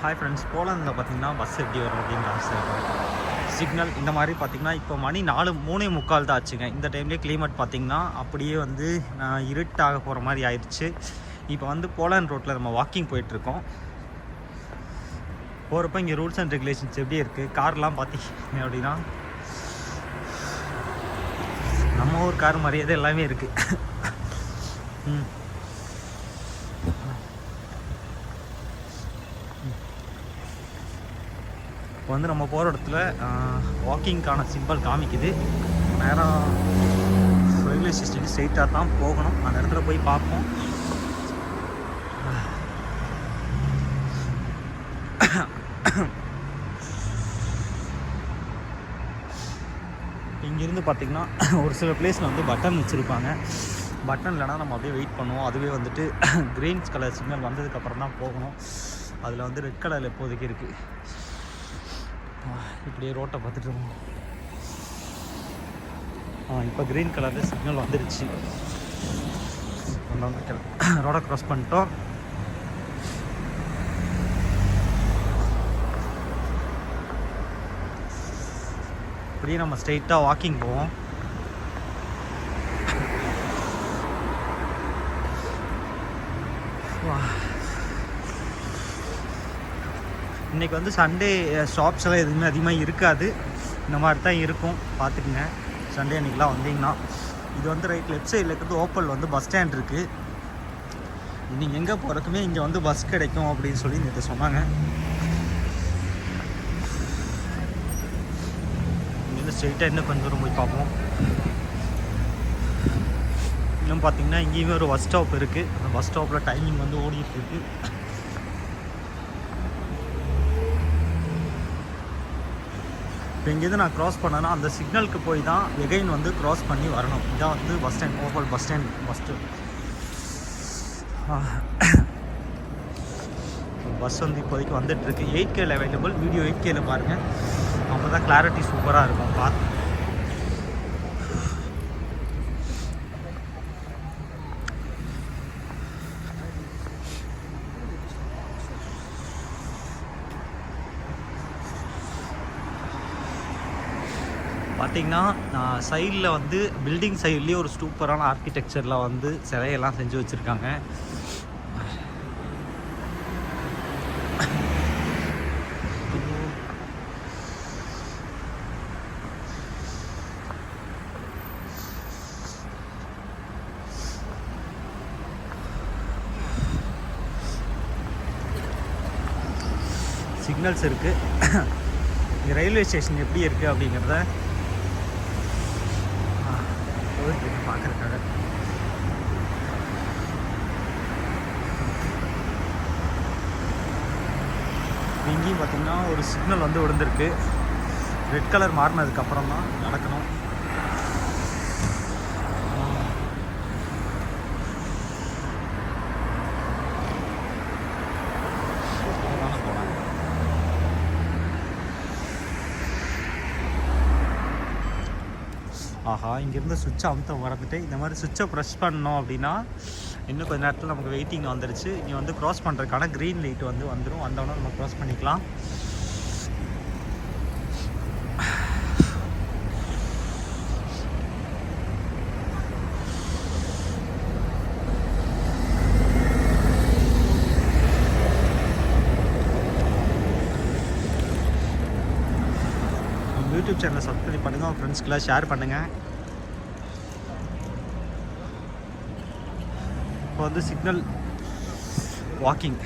Hi friends போலாந்தில் பார்த்தீங்கன்னா bus எப்படி வரும் அப்படின்னு ஆசை சிக்னல் இந்த மாதிரி பார்த்தீங்கன்னா இப்போ மணி நாலு மூணே முக்கால் தான் ஆச்சுங்க. இந்த டைம்லேயே கிளைமேட் பார்த்தீங்கன்னா அப்படியே வந்து இருட்டாக போகிற மாதிரி ஆயிடுச்சு. இப்போ வந்து போலாண்ட் ரோட்டில் நம்ம வாக்கிங் போயிட்டுருக்கோம் போகிறப்ப இங்கே ரூல்ஸ் அண்ட் ரெகுலேஷன்ஸ் எப்படி இருக்குது கார்லாம் பார்த்தீங்க அப்படின்னா நம்ம ஊர் கார் மரியாதை எல்லாமே இருக்குது ம். இப்போ வந்து நம்ம போகிற இடத்துல வாக்கிங்க்கான சிம்பிள் காமிக்குது. நேராக ரயில்வே ஸ்டேஷனுக்கு ஸ்ட்ரெயிட்டாக தான் போகணும். அந்த இடத்துல போய் பார்ப்போம். இங்கேருந்து பார்த்தீங்கன்னா ஒரு சில பிளேஸில் வந்து பட்டன் வச்சுருப்பாங்க. பட்டன் இல்லைனா நம்ம அப்படியே வெயிட் பண்ணுவோம். அதுவே வந்துட்டு க்ரீன்ஸ் கலர் சிக்னல் வந்ததுக்கப்புறம் தான் போகணும். அதில் வந்து ரெட் கலரில் இப்போதைக்கு இருக்குது இப்படியே ரோட்டை பார்த்துட்டு இருக்கோம் ஆ இப்போ க்ரீன் கலரில் சிக்னல் வந்துருச்சு. ரோடை க்ராஸ் பண்ணிட்டோம். இப்படியே நம்ம ஸ்ட்ரெயிட்டாக வாக்கிங் போவோம். வா. இன்னைக்கு வந்து சண்டே ஷாப்ஸ் எல்லாம் எதுவுமே அதிகமாக இருக்காது. இந்த மாதிரி தான் இருக்கும். பார்த்துக்குங்க. சண்டே அன்றைக்கெலாம் வந்தீங்கன்னா. இது வந்து ரைட் லெஃப்ட் சைடில் இருக்கிறது ஓப்பல் வந்து பஸ் ஸ்டாண்ட் இருக்குது நீங்கள் எங்கே போகிறதுக்குமே இங்கே வந்து பஸ் கிடைக்கும் அப்படின்னு சொல்லி நேற்று சொன்னாங்க. இங்கேருந்து ஸ்ட்ரெயிட்டாக இன்னும் கொஞ்சம் தூரம் போய் பார்ப்போம். இன்னும் பார்த்தீங்கன்னா இங்கேயுமே ஒரு பஸ் ஸ்டாப் இருக்குது அந்த பஸ் ஸ்டாப்பில் டைமிங் வந்து ஓடிட்டு இருக்குது இப்போ இங்கேருந்து நான் க்ராஸ் பண்ணேன்னா அந்த சிக்னலுக்கு போய் தான் எகைன் வந்து க்ராஸ் பண்ணி வரணும். இதான் வந்து bus stand oval bus stand first bus வந்து இப்போதைக்கு வந்துட்டுருக்கு. எயிட் கேல அவைலபிள் வீடியோ எயிட் கேல பாருங்கள் அப்போ தான் கிளாரிட்டி சூப்பராக இருக்கும். பார்த்து பார்த்தீங்கன்னா சைடில் வந்து பில்டிங் சைட்லேயே ஒரு சூப்பரான ஆர்கிடெக்சரில் வந்து சிலையெல்லாம் செஞ்சு வச்சுருக்காங்க. சிக்னல்ஸ் இருக்குது இங்கே ரயில்வே ஸ்டேஷன் எப்படி இருக்குது அப்படிங்கிறத இங்கேயும் பார்த்திங்கன்னா ஒரு சிக்னல் வந்து விழுந்திருக்கு. ரெட் கலர் மாறினதுக்கப்புறம் தான் நடக்கணும். ஆஹா இங்கேருந்து சுவிட்சை அமுத்த மறந்துட்டு இந்த மாதிரி சுவிட்சை ப்ரெஷ் பண்ணோம் அப்படின்னா இன்னும் கொஞ்ச நேரத்தில் நமக்கு வெயிட்டிங் வந்துருச்சு. இங்கே வந்து க்ராஸ் பண்ணுறதுக்கான க்ரீன் லைட் வந்து வந்துடும் வந்தோடனே நம்ம க்ராஸ் பண்ணிக்கலாம். யூடியூப் சேனலை சப்ஸ்கிரைப் பண்ணுங்கள் உங்கள் ஃப்ரெண்ட்ஸ்க்கெல்லாம் ஷேர் பண்ணுங்கள் இப்போ வந்து சிக்னல் வாக்கிங்